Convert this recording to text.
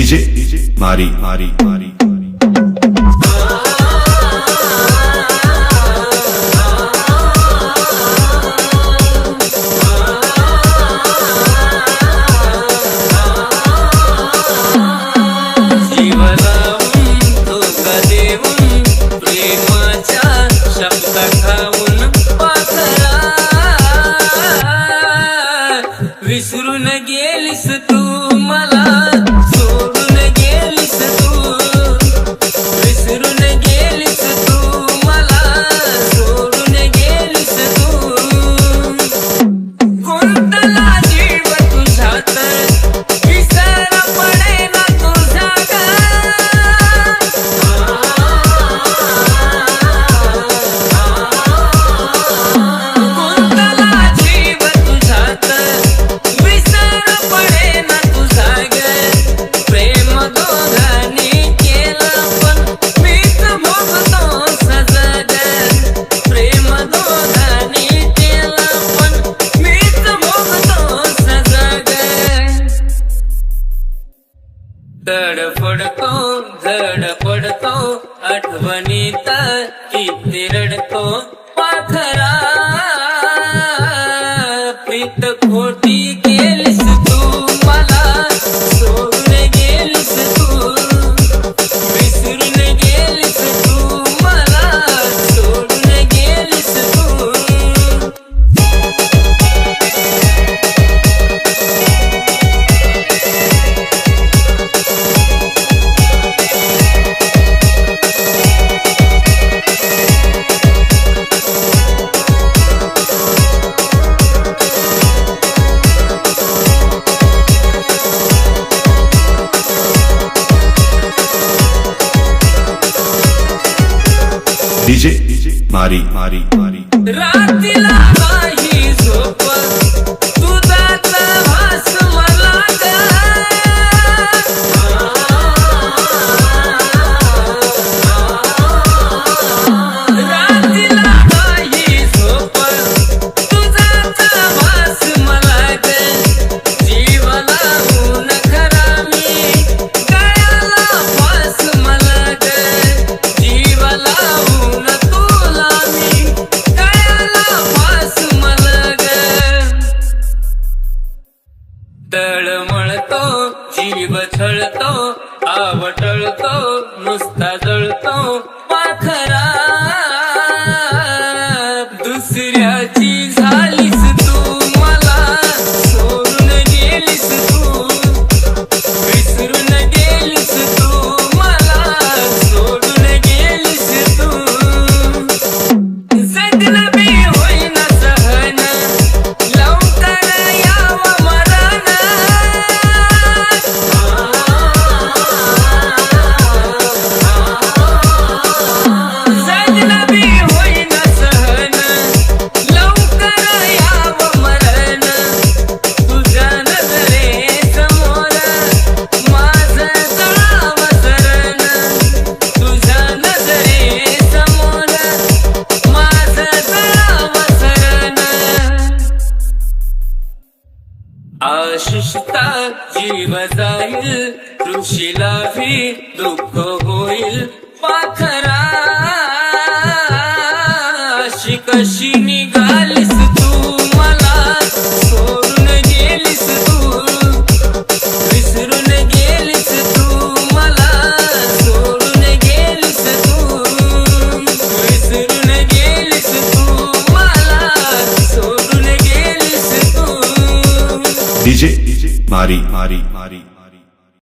DJ マリマリマリ तडफडतो झडपडतो आठवणीत किती रडतो. पाथरा प्रीत खोटी डीजे मारी मारी मारी. रातीला काही झोप छळतो आवटळतो नुसता जळ आशिषता जीव जाईल ऋषीला भी दुःख होईल. पाखरा शिकशी निघ हारी